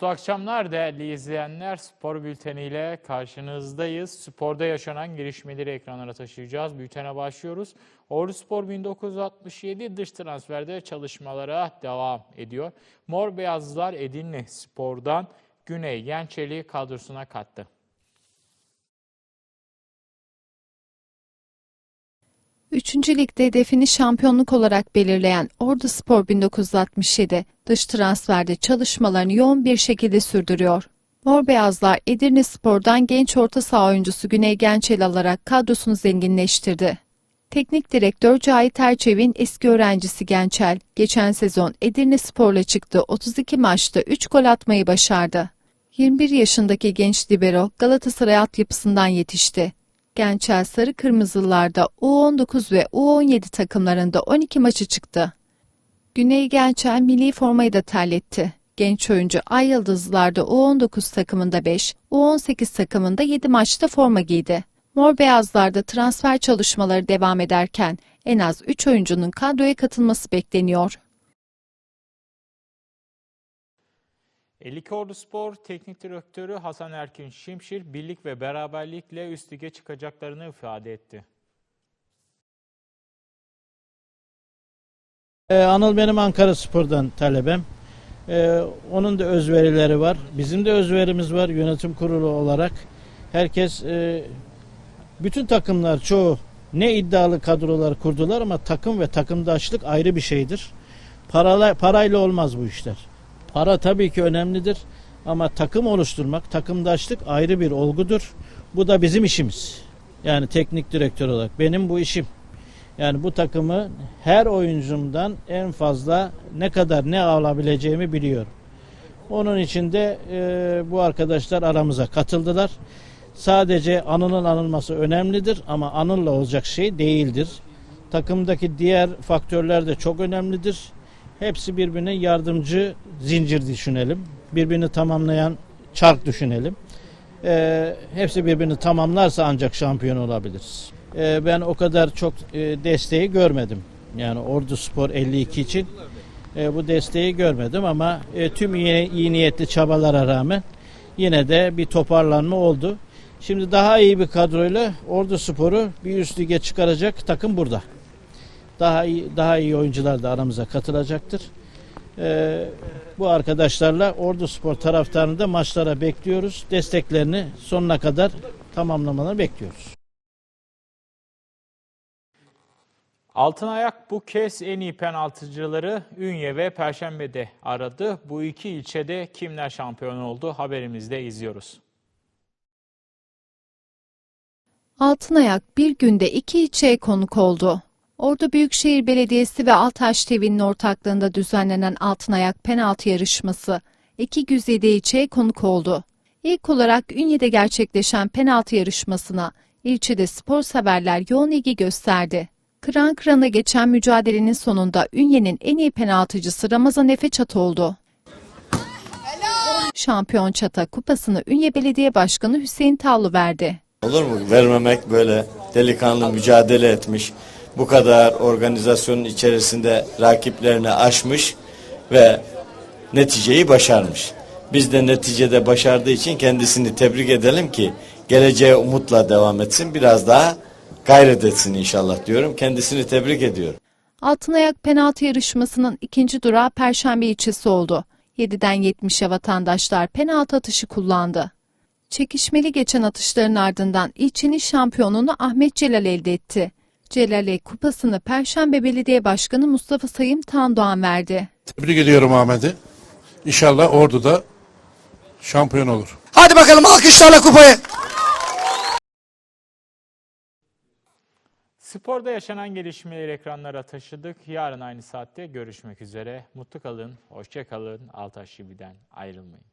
Mutlu akşamlar değerli izleyenler. Spor bülteniyle karşınızdayız. Sporda yaşanan gelişmeleri ekranlara taşıyacağız. Bültene başlıyoruz. Ordu Spor 1967 dış transferde çalışmalara devam ediyor. Mor Beyazlılar Edirne Spor'dan Güney Yençeli kadrosuna kattı. Üçüncü ligde hedefini şampiyonluk olarak belirleyen Ordu Spor 1967 dış transferde çalışmalarını yoğun bir şekilde sürdürüyor. Mor Beyazlar Edirne Spor'dan genç orta saha oyuncusu Güney Gençel alarak kadrosunu zenginleştirdi. Teknik direktör Cahit Erçev'in eski öğrencisi Gençel, geçen sezon Edirne Spor'la çıktı 32 maçta 3 gol atmayı başardı. 21 yaşındaki genç libero Galatasaray altyapısından yetişti. Gençel Sarı Kırmızılılarda U19 ve U17 takımlarında 12 maçı çıktı. Güney Gençel milli formayı da terletti. Genç oyuncu Ay Yıldızlılar'da U19 takımında 5, U18 takımında 7 maçta forma giydi. Mor Beyazlar'da transfer çalışmaları devam ederken en az 3 oyuncunun kadroya katılması bekleniyor. 52 Ordu Spor Teknik Direktörü Hasan Erkin Şimşir birlik ve beraberlikle üst lige çıkacaklarını ifade etti. Ee, Anıl benim Ankara Spor'dan talebem. Ee, onun da özverileri var. Bizim de özverimiz var yönetim kurulu olarak. Herkes e, bütün takımlar çoğu ne iddialı kadrolar kurdular ama takım ve takımdaşlık ayrı bir şeydir. Parala, parayla olmaz bu işler. Para tabii ki önemlidir ama takım oluşturmak, takımdaşlık ayrı bir olgudur. Bu da bizim işimiz. Yani teknik direktör olarak benim bu işim. Yani bu takımı her oyuncumdan en fazla ne kadar ne alabileceğimi biliyorum. Onun için de e, bu arkadaşlar aramıza katıldılar. Sadece Anıl'ın anılması önemlidir ama Anıl'la olacak şey değildir. Takımdaki diğer faktörler de çok önemlidir. Hepsi birbirine yardımcı zincir düşünelim. Birbirini tamamlayan çark düşünelim. E, hepsi birbirini tamamlarsa ancak şampiyon olabiliriz. E, ben o kadar çok e, desteği görmedim. Yani Ordu Spor 52 için e, bu desteği görmedim ama e, tüm iyi, iyi niyetli çabalara rağmen yine de bir toparlanma oldu. Şimdi daha iyi bir kadroyla Ordu Spor'u bir üst lige çıkaracak takım burada. Daha iyi daha iyi oyuncular da aramıza katılacaktır. E, bu arkadaşlarla Ordu Spor taraftarını da maçlara bekliyoruz. Desteklerini sonuna kadar tamamlamalarını bekliyoruz. Altınayak bu kez en iyi penaltıcıları Ünye ve Perşembe'de aradı. Bu iki ilçede kimler şampiyon oldu haberimizde izliyoruz. Altınayak bir günde iki ilçeye konuk oldu. Ordu Büyükşehir Belediyesi ve Altaş TV'nin ortaklığında düzenlenen Altınayak penaltı yarışması iki güzide ilçeye konuk oldu. İlk olarak Ünye'de gerçekleşen penaltı yarışmasına ilçede spor severler yoğun ilgi gösterdi. Kıran kırana geçen mücadelenin sonunda Ünye'nin en iyi penaltıcısı Ramazan Efe Çat oldu. Şampiyon Çat'a kupasını Ünye Belediye Başkanı Hüseyin Tavlı verdi. Olur mu? Vermemek böyle delikanlı mücadele etmiş. Bu kadar organizasyonun içerisinde rakiplerini aşmış ve neticeyi başarmış. Biz de neticede başardığı için kendisini tebrik edelim ki geleceğe umutla devam etsin. Biraz daha gayret etsin inşallah diyorum. Kendisini tebrik ediyorum. Altınayak penaltı yarışmasının ikinci durağı Perşembe ilçesi oldu. 7'den 70'e vatandaşlar penaltı atışı kullandı. Çekişmeli geçen atışların ardından ilçenin şampiyonluğunu Ahmet Celal elde etti. Celal'e kupasını Perşembe Belediye Başkanı Mustafa Sayım Tandoğan verdi. Tebrik ediyorum Ahmet'i. İnşallah Ordu'da şampiyon olur. Hadi bakalım alkışlarla kupayı. Sporda yaşanan gelişmeleri ekranlara taşıdık. Yarın aynı saatte görüşmek üzere. Mutlu kalın, hoşça kalın. Altaş TV'den ayrılmayın.